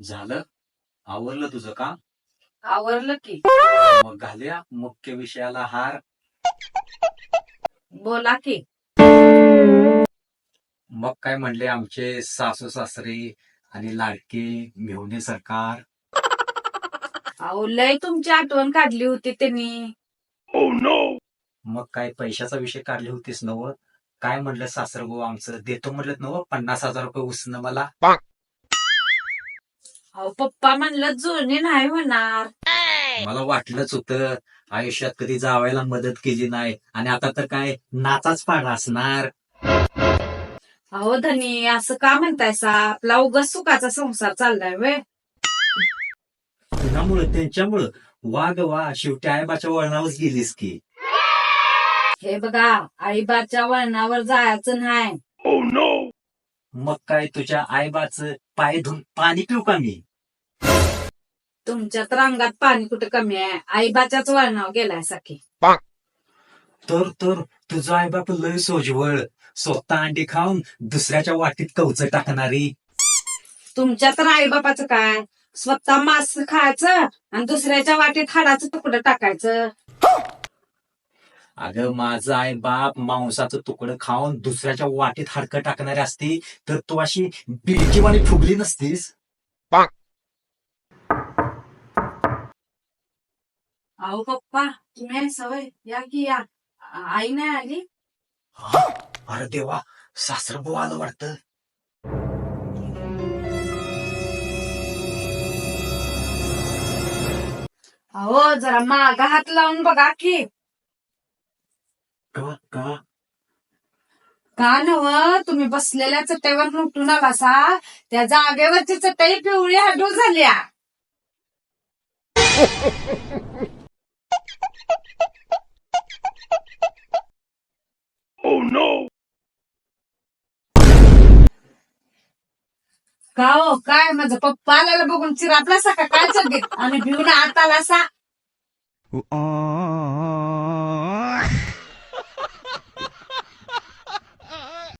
झालं? आवरलं तुझं काम? आवरलं की. मग घालूया मुख्य विषयाला हार. बोला की. मग काय म्हणले आमचे सासू सासरे आणि लाडके मेहुणे सरकार? अहो लय तुमची आठवण काढली होती त्यांनी. मग काय पैशाचा विषय काढले होतीस नव काय म्हणलं सासर भाऊ आमचं? देतो म्हणलं नव पन्नास हजार रुपये उसनं मला. अहो पप्पा म्हणलं जुळणी नाही होणार. मला वाटलंच होतं आयुष्यात कधी जावायला मदत केली नाही आणि आता तर काय नाचाच पाडा असणार. अहो धनी असं का म्हणतायसा? आपला उगाच सुखाचा संसार चाललाय वे तुझ्यामुळं त्यांच्यामुळं. वाग वा शेवटी आईबाच्या वळणावरच गेलीस की. हे बघा आईबाच्या वळणावर जायचं नाही. मग काय तुझ्या आईबाच पाय धुवून पाणी पिऊ का मी? तुमच्या तर अंगात पाणी कुठे कमी आहे? आईबाच्याच वळणावर गेलाय सखी. तर तर तुझं आईबाप लय सोजवळ. स्वतः अंडी खाऊन दुसऱ्याच्या वाटीत कवच टाकणारी. तुमच्या तर आईबापाचं काय? स्वतः मांस खायचं आणि दुसऱ्याच्या वाटीत हाडाचं तुकडं टाकायचं. अगं माझं आई बाप मांसाचं तुकडं खाऊन दुसऱ्याच्या वाटीत हाडकं टाकणारी असती तर तू अशी बिलकीवाणी फुगली नसतीस? अहो पप्पा तुम्ही सवय. या की या. आई नाही आली? अरे देवा सासर भाऊ आलं वाटतं. अहो जरा मागा हात लावून बघा की. का का? का नव तुम्ही बसलेल्या चटईवर उठून आलासा त्या जागेवरची चटई पिवळी हाडू झाल्या. का हो काय माझं पप्पा आल्याला बघून चिरापला का काय चढीत आणि भिवून आत आला सा ah,